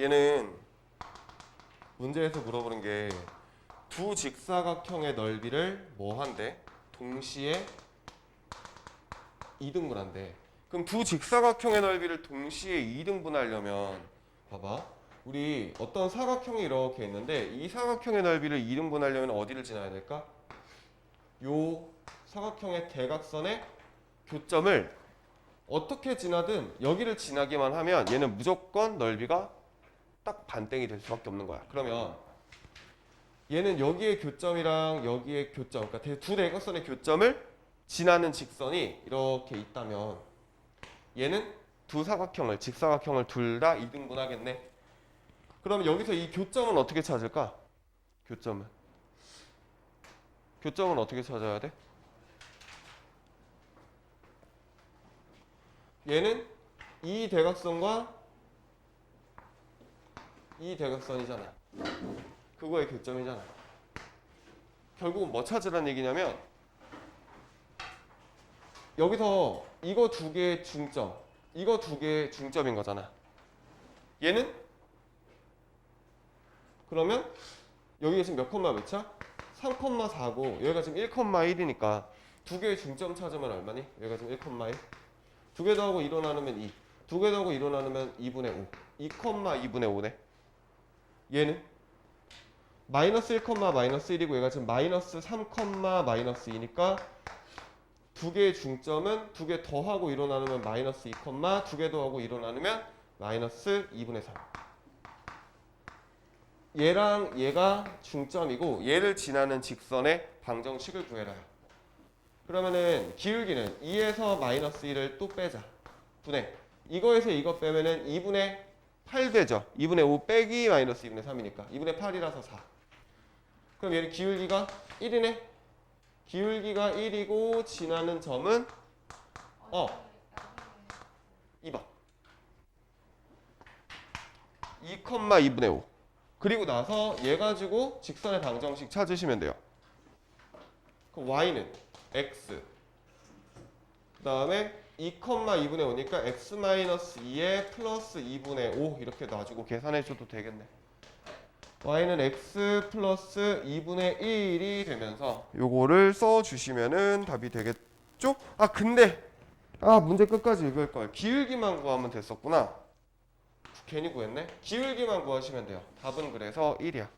얘는 문제에서 물어보는 게 두 직사각형의 넓이를 뭐 한대? 동시에 2등분한대. 그럼 두 직사각형의 넓이를 동시에 2등분하려면 봐봐. 우리 어떤 사각형이 이렇게 있는데 이 사각형의 넓이를 2등분하려면 어디를 지나야 될까? 요 사각형의 대각선의 교점을 어떻게 지나든 여기를 지나기만 하면 얘는 무조건 넓이가 딱 반땡이 될 수밖에 없는 거야. 그러면 얘는 여기의 교점이랑 여기의 교점, 그러니까 대- 두 대각선의 교점을 지나는 직선이 이렇게 있다면 얘는 두 사각형을 직사각형을 둘 다 이등분하겠네. 그럼 여기서 이 교점은 어떻게 찾을까? 교점은 교점은 어떻게 찾아야 돼? 얘는 이 대각선과 이 대각선이잖아. 그거의 교점이잖아. 결국은 뭐 찾으라는 얘기냐면 여기서 이거 두 개의 중점, 이거 두 개의 중점인 거잖아. 얘는 그러면 여기가 지금 몇 컴마 몇이야? 3,4고 여기가 지금 1,1이니까 두 개의 중점 찾으면 얼마니? 여기가 지금 1,1. 두 개 더하고 2로 나누면 2. 두 개 더하고 2로 나누면 2분의 5. 2,2분의 5네. 얘는 마이너스 1, 마이너스 1이고 얘가 지금 마이너스 3, 마이너스 2니까 두 개의 중점은 두 개 더하고 2로 나누면 마이너스 2, 두 개 더하고 2로 나누면 마이너스 2분의 3. 얘랑 얘가 중점이고 얘를 지나는 직선의 방정식을 구해라. 그러면은 기울기는 2에서 마이너스 1을 또 빼자. 분의 이거에서 이거 빼면은 2분의 8 되죠. 2분의 5 빼기 마이너스 2분의 3이니까 2분의 8이라서 4. 그럼 얘는 기울기가 1이네. 기울기가 1이고 지나는 점은 어 2번. 2,2분의 5. 그리고 나서 얘 가지고 직선의 방정식 찾으시면 돼요. 그럼 y는 x. 그 다음에 2,2분의 5니까 x 마이너스 2에 플러스 2분의 5 이렇게 놔주고 계산해 줘도 되겠네. y는 x 플러스 2분의 1이 되면서 요거를 써 주시면은 답이 되겠죠? 아 근데 아 문제 끝까지 읽을 걸. 기울기만 구하면 됐었구나. 괜히 구했네. 기울기만 구하시면 돼요. 답은 그래서 1이야.